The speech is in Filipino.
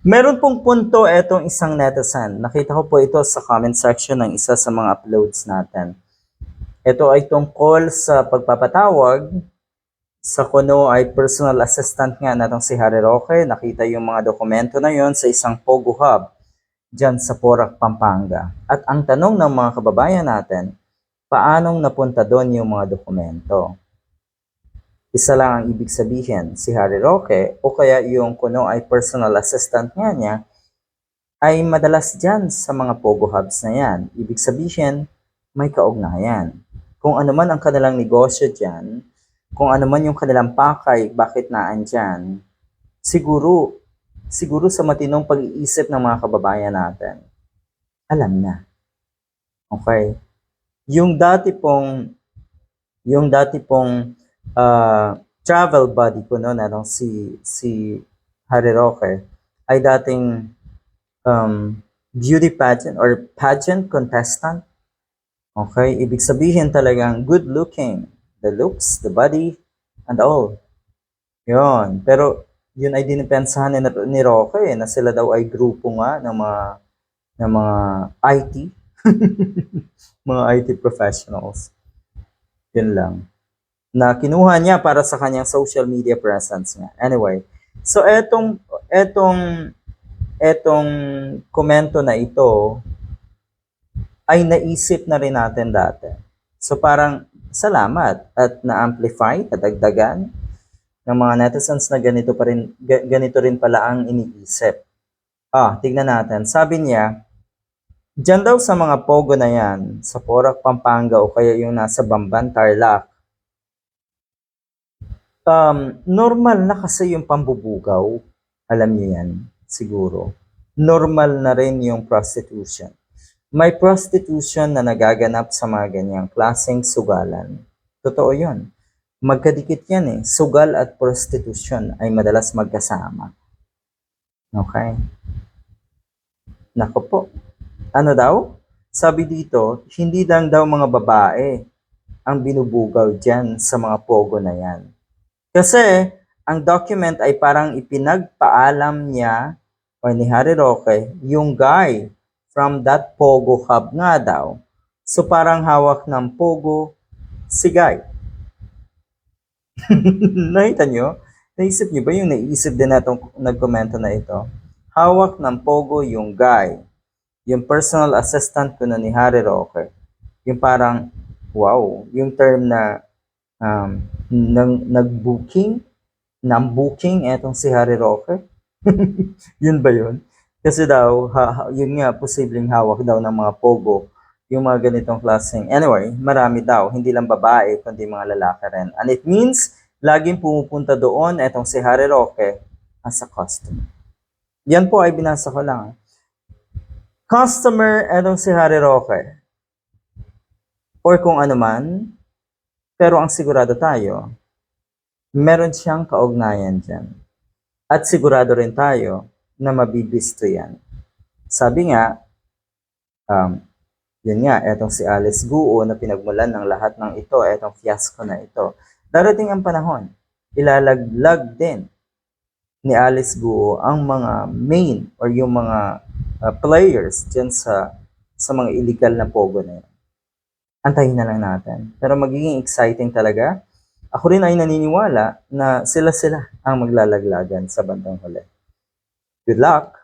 Meron pong punto etong isang netizen. Nakita ko po ito sa comment section ng isa sa mga uploads natin. Ito ay tungkol sa pagpapatawag sa kuno ay personal assistant nga natong si Harry Roque. Nakita yung mga dokumento na yon sa isang Pogo Hub dyan sa Porac, Pampanga. At ang tanong ng mga kababayan natin, paanong napunta doon yung mga dokumento? Isa lang ang ibig sabihin, si Harry Roque o kaya yung kuno ay personal assistant nga niya ay madalas dyan sa mga Pogo Hubs na yan. Ibig sabihin, may kaugnayan. Kung ano man ang kanilang negosyo dyan, kung ano man yung kanilang pakay, bakit naan dyan, siguro, siguro sa matinong pag-iisip ng mga kababayan natin, alam na. Okay? Yung dati pong, yung dati pong uh, travel buddy ko noon, ano, si, si Harry Roque, ay dating um, beauty pageant or pageant contestant. Okay? Ibig sabihin talagang good looking. The looks, the body, and all. Yun. Pero yun ay dinipensahan ni, ni Roque eh, na sila daw ay grupo nga ng mga ng mga IT. mga IT professionals. Yun lang. Na kinuha niya para sa kanyang social media presence nga. Anyway, so etong etong etong komento na ito ay naisip na rin natin dati. So parang salamat at na-amplify, nadagdagan ng mga netizens na ganito pa rin ga- ganito rin pala ang iniisip. Ah, tignan natin. Sabi niya, Diyan daw sa mga pogo na yan, sa Porac, Pampanga o kaya yung nasa Bamban, Tarlac, um, normal na kasi yung pambubugaw. Alam niyo yan, siguro. Normal na rin yung prostitution. May prostitution na nagaganap sa mga ganyang klaseng sugalan. Totoo yun. Magkadikit yan eh. Sugal at prostitution ay madalas magkasama. Okay? Nako po. Ano daw? Sabi dito, hindi lang daw mga babae ang binubugaw dyan sa mga pogo na yan. Kasi ang document ay parang ipinagpaalam niya o ni Harry Roque yung guy from that Pogo Hub nga daw. So parang hawak ng Pogo si Guy. Nakita nyo? Naisip nyo ba yung naisip din natong nagkomento na ito? Hawak ng Pogo yung Guy. Yung personal assistant ko na ni Harry Roque. Yung parang, wow, yung term na um, nang, nag-booking, ng booking etong si Harry Roque. yun ba yun? Kasi daw, ha- yun nga, posibleng hawak daw ng mga pogo, yung mga ganitong klaseng. Anyway, marami daw, hindi lang babae, kundi mga lalaki rin. And it means, laging pumupunta doon etong si Harry Roque as a customer. Yan po ay binasa ko lang. Customer etong si Harry Roque. Or kung ano man, pero ang sigurado tayo, meron siyang kaugnayan dyan. At sigurado rin tayo na mabibisto yan. Sabi nga, um, yun nga, etong si Alice Guo na pinagmulan ng lahat ng ito, etong fiasco na ito. Darating ang panahon, ilalaglag din ni Alice Guo ang mga main or yung mga uh, players dyan sa sa mga illegal na pogo na yun. Antayin na lang natin. Pero magiging exciting talaga. Ako rin ay naniniwala na sila-sila ang maglalaglagan sa bandang huli. Good luck!